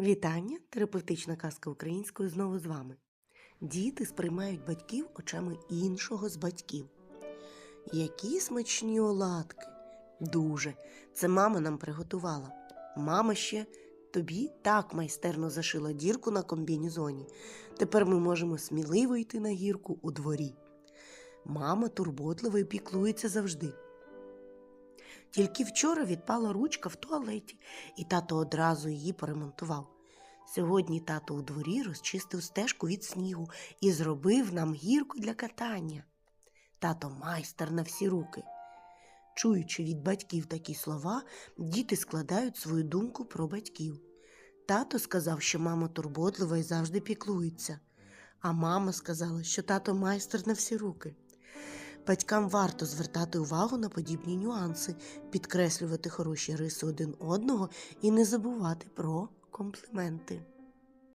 Вітання, терапевтична казка українською знову з вами. Діти сприймають батьків очами іншого з батьків. Які смачні оладки! Дуже. Це мама нам приготувала. Мама ще тобі так майстерно зашила дірку на комбінезоні. Тепер ми можемо сміливо йти на гірку у дворі. Мама турботливо і піклується завжди. Тільки вчора відпала ручка в туалеті, і тато одразу її поремонтував. Сьогодні тато у дворі розчистив стежку від снігу і зробив нам гірку для катання. Тато майстер на всі руки. Чуючи від батьків такі слова, діти складають свою думку про батьків. Тато сказав, що мама турботлива і завжди піклується, а мама сказала, що тато майстер на всі руки. Батькам варто звертати увагу на подібні нюанси, підкреслювати хороші риси один одного і не забувати про компліменти.